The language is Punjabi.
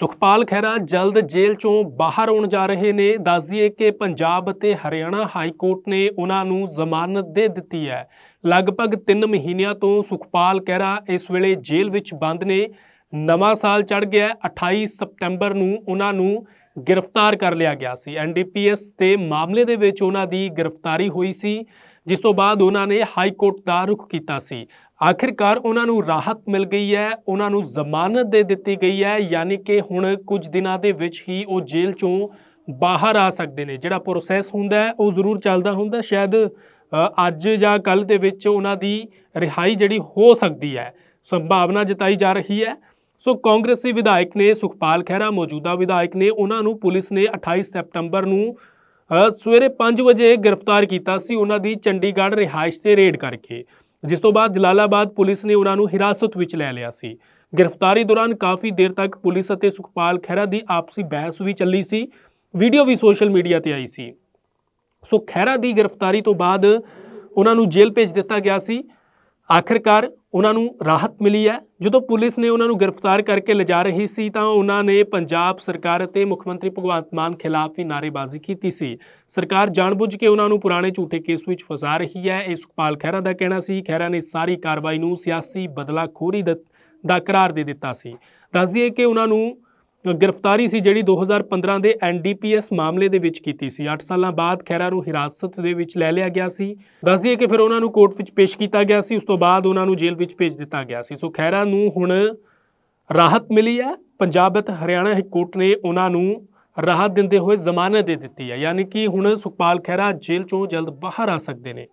ਸੁਖਪਾਲ ਖਹਿਰਾ ਜਲਦ ਜੇਲ੍ਹ ਚੋਂ ਬਾਹਰ ਆਉਣ ਜਾ ਰਹੇ ਨੇ। ਦੱਸ ਦਈਏ ਕਿ ਪੰਜਾਬ ਅਤੇ ਹਰਿਆਣਾ ਹਾਈ ਕੋਰਟ ਨੇ ਉਹਨਾਂ ਨੂੰ ਜ਼ਮਾਨਤ ਦੇ ਦਿੱਤੀ ਹੈ। ਲਗਭਗ 3 ਮਹੀਨਿਆਂ ਤੋਂ ਸੁਖਪਾਲ ਖਹਿਰਾ ਇਸ ਵੇਲੇ ਜੇਲ੍ਹ ਵਿੱਚ ਬੰਦ ਨੇ। ਨਵਾਂ ਸਾਲ ਚੜ ਗਿਆ ਹੈ। 28 ਸਤੰਬਰ ਨੂੰ ਉਹਨਾਂ ਨੂੰ ਗ੍ਰਿਫਤਾਰ ਕਰ ਲਿਆ ਗਿਆ ਸੀ। ਐਨਡੀਪੀਐਸ ਦੇ ਮਾਮਲੇ ਦੇ ਵਿੱਚ ਉਹਨਾਂ ਦੀ ਗ੍ਰਿਫਤਾਰੀ ਹੋਈ ਸੀ। ਜਿਸ ਤੋਂ ਬਾਅਦ ਉਹਨਾਂ ਨੇ ਹਾਈ ਕੋਰਟ ਦਾ ਰੁਖ ਕੀਤਾ ਸੀ। ਆਖਿਰਕਾਰ ਉਹਨਾਂ ਨੂੰ ਰਾਹਤ ਮਿਲ ਗਈ ਹੈ, ਉਹਨਾਂ ਨੂੰ ਜ਼ਮਾਨਤ ਦੇ ਦਿੱਤੀ ਗਈ ਹੈ, ਯਾਨੀ ਕਿ ਹੁਣ ਕੁਝ ਦਿਨਾਂ ਦੇ ਵਿੱਚ ਹੀ ਉਹ ਜੇਲ੍ਹ ਚੋਂ ਬਾਹਰ ਆ ਸਕਦੇ ਨੇ। ਜਿਹੜਾ ਪ੍ਰੋਸੈਸ ਹੁੰਦਾ ਹੈ, ਉਹ ਜ਼ਰੂਰ ਚੱਲਦਾ ਹੁੰਦਾ। ਸ਼ਾਇਦ ਅੱਜ ਜਾਂ ਕੱਲ ਦੇ ਵਿੱਚ ਉਹਨਾਂ ਦੀ ਰਿਹਾਈ ਜਿਹੜੀ ਹੋ ਸਕਦੀ ਹੈ, ਸੰਭਾਵਨਾ ਜਤਾਈ ਜਾ ਰਹੀ ਹੈ। ਸੋ ਕਾਂਗਰਸੀ ਵਿਧਾਇਕ ਨੇ ਸੁਖਪਾਲ ਖਹਿਰਾ, ਮੌਜੂਦਾ ਵਿਧਾਇਕ ਨੇ, ਉਹਨਾਂ ਨੂੰ ਪੁਲਿਸ ਨੇ 28 ਸਤੰਬਰ ਨੂੰ ਸਵੇਰੇ 5 ਵਜੇ ਗ੍ਰਿਫਤਾਰ ਕੀਤਾ ਸੀ ਉਹਨਾਂ ਦੀ ਚੰਡੀਗੜ੍ਹ ਰਿਹਾਇਸ਼ ਤੇ ਰੇਡ ਕਰਕੇ। ਜਿਸ ਤੋਂ ਬਾਅਦ ਜਲਾਲਾਬਾਦ ਪੁਲਿਸ ਨੇ ਉਹਨਾਂ ਨੂੰ ਹਿਰਾਸਤ ਵਿੱਚ ਲੈ ਲਿਆ ਸੀ। ਗ੍ਰਿਫਤਾਰੀ ਦੌਰਾਨ ਕਾਫੀ ਦੇਰ ਤੱਕ ਪੁਲਿਸ ਅਤੇ ਸੁਖਪਾਲ ਖਹਿਰਾ ਦੀ ਆਪਸੀ ਬਹਿਸ ਵੀ ਚੱਲੀ ਸੀ, ਵੀਡੀਓ ਵੀ ਸੋਸ਼ਲ ਮੀਡੀਆ ਤੇ ਆਈ ਸੀ। ਸੋ ਖਹਿਰਾ ਦੀ ਗ੍ਰਿਫਤਾਰੀ ਤੋਂ ਬਾਅਦ ਉਹਨਾਂ ਨੂੰ ਜੇਲ੍ਹ ਭੇਜ ਦਿੱਤਾ ਗਿਆ ਸੀ। ਆਖਿਰਕਾਰ ਉਹਨਾਂ ਨੂੰ ਰਾਹਤ ਮਿਲੀ ਹੈ। ਜਦੋਂ ਪੁਲਿਸ ਨੇ ਉਹਨਾਂ ਨੂੰ ਗ੍ਰਿਫਤਾਰ ਕਰਕੇ ਲਿਜਾ ਰਹੀ ਸੀ ਤਾਂ ਉਹਨਾਂ ਨੇ ਪੰਜਾਬ ਸਰਕਾਰ ਅਤੇ ਮੁੱਖ ਮੰਤਰੀ ਭਗਵੰਤ ਮਾਨ ਖਿਲਾਫ ਵੀ ਨਾਅਰੇਬਾਜ਼ੀ ਕੀਤੀ ਸੀ। ਸਰਕਾਰ ਜਾਣਬੁੱਝ ਕੇ ਉਹਨਾਂ ਨੂੰ ਪੁਰਾਣੇ ਝੂਠੇ ਕੇਸ ਵਿੱਚ ਫਸਾ ਰਹੀ ਹੈ। ਇਹ ਸੁਖਪਾਲ ਖਹਿਰਾ ਦਾ ਕਹਿਣਾ ਸੀ। ਖਹਿਰਾ ਨੇ ਸਾਰੀ ਕਾਰਵਾਈ ਨੂੰ ਸਿਆਸੀ ਬਦਲਾਖੋਰੀ ਦਾ ਦਾ ਕਰਾਰ ਦੇ ਦਿੱਤਾ ਸੀ। ਦੱਸ ਦਈਏ ਕਿ ਉਹਨਾਂ ਨੂੰ ਗ੍ਰਿਫਤਾਰੀ ਸੀ ਜਿਹੜੀ 2015 ਦੇ ਐਨਡੀਪੀਐਸ ਮਾਮਲੇ ਦੇ ਵਿੱਚ ਕੀਤੀ ਸੀ। 8 ਸਾਲਾਂ ਬਾਅਦ ਖਹਿਰਾ ਨੂੰ ਹਿਰਾਸਤ ਦੇ ਵਿੱਚ ਲੈ ਲਿਆ ਗਿਆ ਸੀ। ਦੱਸ ਦਈਏ ਕਿ ਫਿਰ ਉਹਨਾਂ ਨੂੰ ਕੋਰਟ ਵਿੱਚ ਪੇਸ਼ ਕੀਤਾ ਗਿਆ ਸੀ। ਉਸ ਤੋਂ ਬਾਅਦ ਉਹਨਾਂ ਨੂੰ ਜੇਲ੍ਹ ਵਿੱਚ ਭੇਜ ਦਿੱਤਾ ਗਿਆ ਸੀ। ਸੋ ਖਹਿਰਾ ਨੂੰ ਹੁਣ ਰਾਹਤ ਮਿਲੀ ਹੈ। ਪੰਜਾਬ ਅਤੇ ਹਰਿਆਣਾ ਹਾਈ ਕੋਰਟ ਨੇ ਉਹਨਾਂ ਨੂੰ ਰਾਹਤ ਦਿੰਦੇ ਹੋਏ ਜ਼ਮਾਨਤ ਦੇ ਦਿੱਤੀ ਹੈ। ਯਾਨੀ ਕਿ ਹੁਣ ਸੁਖਪਾਲ ਖਹਿਰਾ ਜੇਲ੍ਹ ਚੋਂ ਜਲਦ ਬਾਹਰ ਆ ਸਕਦੇ ਨੇ।